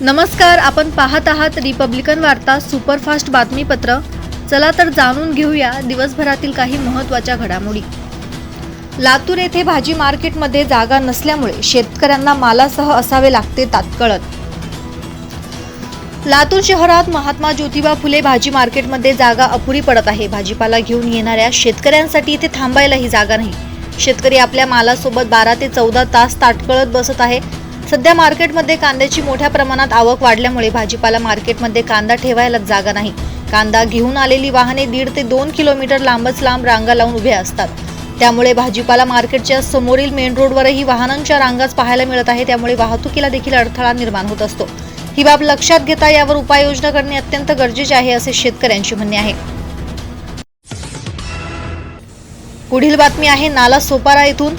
नमस्कार आपण पाहत आहात रिपब्लिकन वार्ता सुपरफास्ट बातमीपत्र. चला तर जाणून घेऊया दिवसभरातील काही महत्त्वाच्या घडामोडी. लातूर येथे भाजी मार्केटमध्ये जागा नसल्यामुळे शेतकऱ्यांना मालासह असावे लागते तात्कळत. लातूर शहरात महात्मा ज्योतिबा फुले भाजी मार्केटमध्ये जागा अपुरी पडत आहे. भाजीपाला घेऊन येणाऱ्या शेतकऱ्यांसाठी इथे थांबायलाही जागा नाही. शेतकरी आपल्या मालासोबत बारा ते चौदा तास ताटकळत बसत आहे. सध्या मार्केटमध्ये कांद्याची मोठ्या प्रमाणात आवक वाढल्यामुळे भाजीपाला मार्केटमध्ये कांदा ठेवायला जागा नाही. कांदा घेऊन आलेली वाहने दीड ते दोन किलोमीटर लांबच लांब रांगा लावून उभे असतात. त्यामुळे भाजीपाला मार्केटच्या समोरील मेन रोडवरही वाहनांच्या रांगाच पाहायला मिळत आहे. त्यामुळे वाहतुकीला देखील अडथळा निर्माण होत असतो. ही बाब लक्षात घेता यावर उपाययोजना करणे अत्यंत गरजेचे आहे असे शेतकऱ्यांचे म्हणणे आहे. पुढील बातमी आहे नाला सोपारा येथून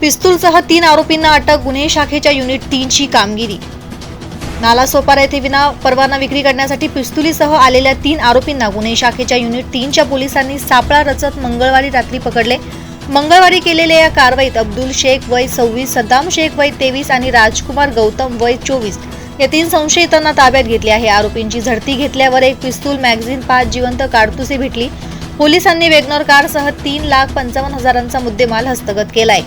पिस्तूलसह तीन आरोपींना अटक गुन्हे शाखेच्या युनिट तीनची कामगिरी. नालासोपारा येथे विना परवाना विक्री करण्यासाठी पिस्तुलीसह आलेल्या तीन आरोपींना गुन्हे शाखेच्या युनिट तीनच्या पोलिसांनी सापळा रचत मंगळवारी रात्री पकडले. मंगळवारी केलेल्या या कारवाईत अब्दुल शेख वय सव्वीस सद्दाम शेख वय तेवीस आणि राजकुमार गौतम वय चोवीस या तीन संशयितांना ताब्यात घेतले आहे. आरोपींची झडती घेतल्यावर एक पिस्तूल मॅगझिन पाच जिवंत काडतुसे भेटली. पोलिसांनी वेगनर कारसह तीन लाख पंचावन्न हजारांचा मुद्देमाल हस्तगत केलाय.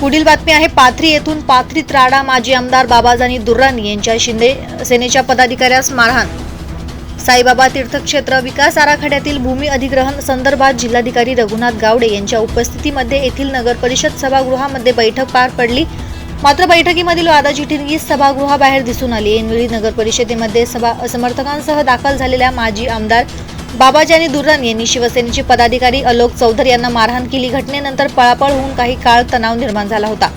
पुढील बातमी आहे पाथरी येथून पाथरी त्राडा माजी आमदार बाबाजानी दुर्राणी यांच्या शिंदे सेनेच्या पदाधिकाऱ्यास मारहाण. साईबाबा तीर्थक्षेत्र विकास आराखड्यातील भूमी अधिग्रहण संदर्भात जिल्हाधिकारी रघुनाथ गावडे यांच्या उपस्थितीमध्ये येथील नगर परिषद सभागृहामध्ये बैठक पार पडली. मात्र बैठकीमधील वादाची सभागृहाबाहेर दिसून आली. यावेळी नगर परिषदेमध्ये सभा समर्थकांसह दाखल झालेल्या माजी आमदार बाबाजानी दुर्राणी यांनी शिवसेनेचे पदाधिकारी अलोक चौधरी यांना मारहाण केली. घटनेनंतर पळापळ होऊन काही काळ तणाव निर्माण झाला होता.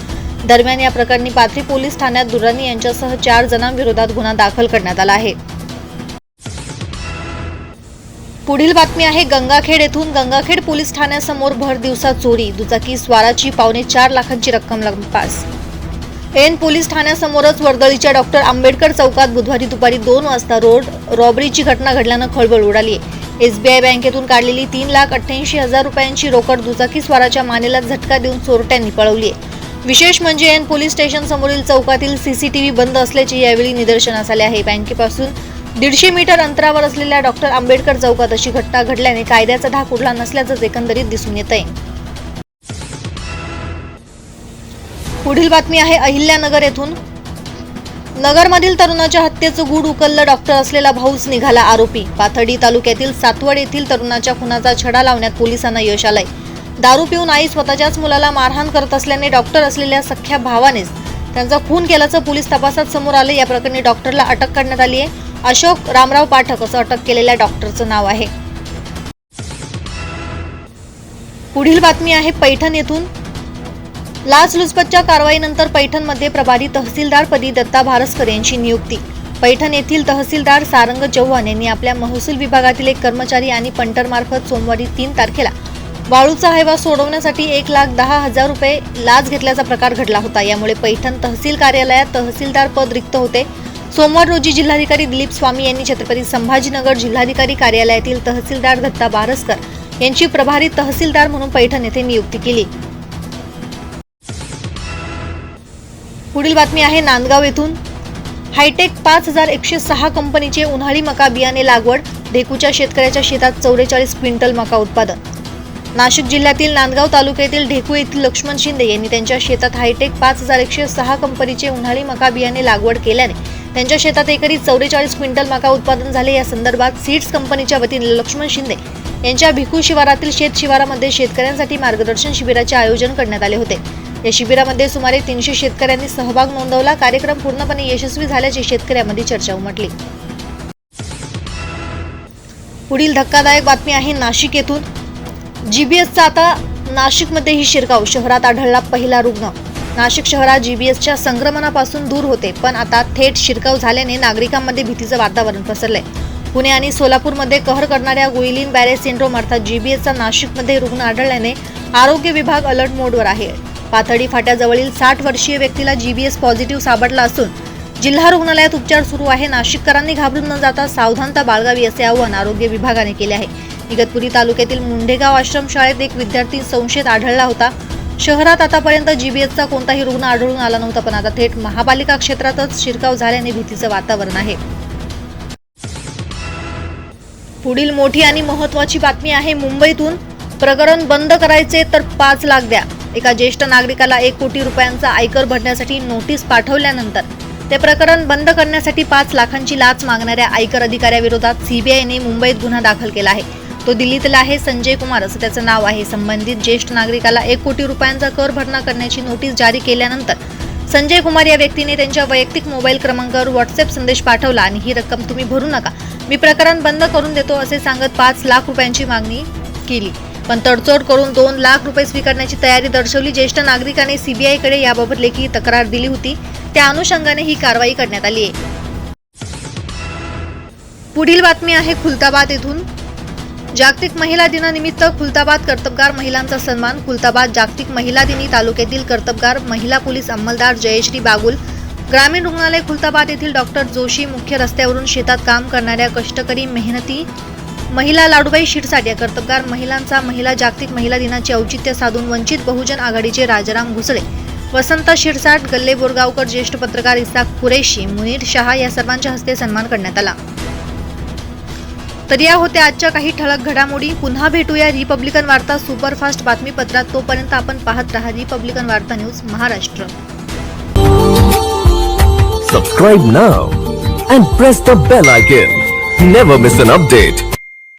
दरम्यान या प्रकरणी पाथरी पोलीस ठाण्यात दुर्रानी यांच्यासह चार जणांविरोधात गुन्हा दाखल करण्यात आला आहे. पुढील बातमी आहे गंगाखेड येथून गंगाखेड पोलीस ठाण्यासमोर भर दिवसा चोरी दुचाकी स्वाराची पावणे चार लाखांची रक्कम लंपास एन पोलीस ठाण्यासमोरच वर्दळीच्या डॉक्टर आंबेडकर चौकात बुधवारी दुपारी दोन वाजता रोड रॉबरीची घटना घडल्यानं खळबळ उडाली एसबीआय बँकेतून काढलेली तीन लाख अठ्ठ्याऐंशी हजार रुपयांची रोकड दुचाकी स्वाराच्या मानेला झटका देऊन चोरट्यांनी पळवली आहे. विशेष म्हणजे एन पोलीस स्टेशन समोरील चौकातील सीसीटीव्ही बंद असल्याचे यावेळी निदर्शनास आले आहे. बँकेपासून दीडशे मीटर अंतरावर असलेल्या डॉक्टर आंबेडकर चौकात अशी घटना घडल्याने कायद्याचा धाक उडला नसल्याचंच एकंदरीत दिसून येत आहे पुढील बातमी आहे अहिल्यानगर येथून नगरमधील तरुणाच्या हत्येचं गूढ उकललं डॉक्टर असलेला भाऊच निघाला आरोपी. पाथर्डी तालुक्यातील सातवड येथील तरुणाच्या खुनाचा छडा लावण्यात पोलिसांना यश आलंय. दारू पिऊन आई स्वतःच्याच मुलाला मारहाण करत असल्याने डॉक्टर असलेल्या सख्या भावानेच त्यांचा खून केल्याचं पोलीस तपासात समोर आलं या प्रकरणी डॉक्टरला अटक करण्यात आली आहे. अशोक रामराव पाठक असं अटक केलेल्या डॉक्टरचं नाव आहे. पुढील बातमी आहे पैठण येथून. लाचलुचपतच्या कारवाईनंतर पैठणमध्ये प्रभारी तहसीलदारपदी दत्ता भारसकर यांची नियुक्ती. पैठण येथील तहसीलदार सारंग चव्हाण यांनी आपल्या महसूल विभागातील एक कर्मचारी आणि पंटरमार्फत सोमवारी तीन तारखेला वाळूचा हैवा सोडवण्यासाठी एक लाख दहा हजार रुपये लाच घेतल्याचा प्रकार घडला होता. यामुळे पैठण तहसील कार्यालयात तहसीलदार पद रिक्त होते. सोमवार रोजी जिल्हाधिकारी दिलीप स्वामी यांनी छत्रपती संभाजीनगर जिल्हाधिकारी कार्यालयातील तहसीलदार दत्ता बारसकर यांची प्रभारी तहसीलदार म्हणून पैठण येथे नियुक्ती केली. पुढील बातमी आहे नांदगाव येथून हायटेक पाच हजार एकशे सहा कंपनीचे उन्हाळी मका बियाणे लागवड ढेकूच्या शेतकऱ्याच्या शेतात चौवेचाळीस क्विंटल मका उत्पादन. नाशिक जिल्ह्यातील नांदगाव तालुक्यातील ढेकू येथील लक्ष्मण शिंदे यांनी त्यांच्या शेतात हायटेक पाच हजार एकशे सहा कंपनीचे उन्हाळी मका बियाणे लागवड केल्याने त्यांच्या शेतात एकरी चौवेचाळीस क्विंटल मका उत्पादन झाले. या संदर्भात सीड्स कंपनीच्या वतीने लक्ष्मण शिंदे यांच्या भिकू शिवारातील शेत शिवारामध्ये शेतकऱ्यांसाठी मार्गदर्शन शिबिराचे आयोजन करण्यात आले होते. या शिबिरामध्ये सुमारे तीनशे शेतकऱ्यांनी सहभाग नोंदवला. कार्यक्रम पूर्णपणे यशस्वी झाल्याची शेतकऱ्यांमध्ये चर्चा उमटली. पुढील धक्कादायक बातमी आहे नाशिक येथून. जीबीएसचा आता नाशिकमध्येही शिरकाव शहरात आढळला पहिला रुग्ण. नाशिक शहरात जीबीएसच्या संक्रमणापासून दूर होते पण आता थेट शिरकाव झाल्याने नागरिकांमध्ये भीतीचं वातावरण पसरलंय. पुणे आणि सोलापूरमध्ये कहर करणाऱ्या गुईलिन बॅरेज सिंड्रोम अर्थात जीबीएसचा नाशिकमध्ये रुग्ण आढळल्याने आरोग्य विभाग अलर्ट मोडवर आहे. पाथडी फाट्याजवळील साठ वर्षीय व्यक्तीला जीबीएस पॉझिटिव्ह सापडला असून जिल्हा रुग्णालयात उपचार सुरू आहे. नाशिककरांनी घाबरून न जाता सावधानता बाळगावी असे आवाहन आरोग्य विभागाने केले आहे. इगतपुरी तालुक्यातील मुंडेगाव आश्रमशाळेत एक विद्यार्थी संशयित आढळला होता. शहरात आतापर्यंत जीबीएसचा कोणताही रुग्ण आढळून आला नव्हता पण आता थेट महापालिका क्षेत्रातच शिरकाव झाल्याने भीतीचं वातावरण आहे. पुढील मोठी आणि महत्वाची बातमी आहे मुंबईतून. प्रकरण बंद करायचे तर पाच लाख द्या. एका ज्येष्ठ नागरिकाला एक कोटी रुपयांचा आयकर भरण्यासाठी नोटीस पाठवल्यानंतर ते प्रकरण बंद करण्यासाठी पाच लाखांची लाच मागणाऱ्या आयकर अधिकाऱ्याविरोधात सीबीआयने मुंबईत गुन्हा दाखल केला आहे. तो दिल्लीतला आहे संजय कुमार असं त्याचं नाव आहे. संबंधित ज्येष्ठ नागरिकाला एक कोटी रुपयांचा कर भरणा करण्याची नोटीस जारी केल्यानंतर संजय कुमार या व्यक्तीने त्यांच्या वैयक्तिक मोबाईल क्रमांकावर व्हॉट्सअप संदेश पाठवला आणि ही रक्कम तुम्ही भरू नका. मी प्रकरण बंद करून देतो असे सांगत पाच लाख रुपयांची मागणी केली. पण तडजोड करून दोन लाख रुपये स्वीकारण्याची तयारी दर्शवली. ज्येष्ठ नागरिकाने सीबीआयकडे याबाबत लेखी तक्रार दिली होती. त्या अनुषंगाने ही कारवाई करण्यात आली आहे. पुढील बातमी आहे खुलताबाद येथून जागतिक महिला दिनानिमित्त खुलताबाद कर्तबगार महिलांचा सन्मान खुलताबाद जागतिक महिला दिनी तालुक्यातील कर्तबगार महिला पोलीस अंमलदार जयश्री बागुल ग्रामीण रुग्णालय खुलताबाद येथील डॉक्टर जोशी मुख्य रस्त्यावरून शेतात काम करणाऱ्या कष्टकरी मेहनती महिला लाडूबाई शिरसाट या कर्तबगार महिलांचा महिला जागतिक महिला दिनाचे औचित्य साधून वंचित बहुजन आघाडीचे राजाराम घुसळे वसंत शिरसाट गल्ले बोरगावकर ज्येष्ठ पत्रकार इसाक कुरेशी मुनीर शहा या सर्वांच्या हस्ते सन्मान करण्यात आला. तर या होत्या आजच्या काही ठळक घडामोडी. पुन्हा भेटूया रिपब्लिकन वार्ता सुपरफास्ट बातमीपत्रात. तोपर्यंत आपण पाहत रहा रिपब्लिकन वार्ता news Maharashtra. Subscribe now and press the bell icon never miss an update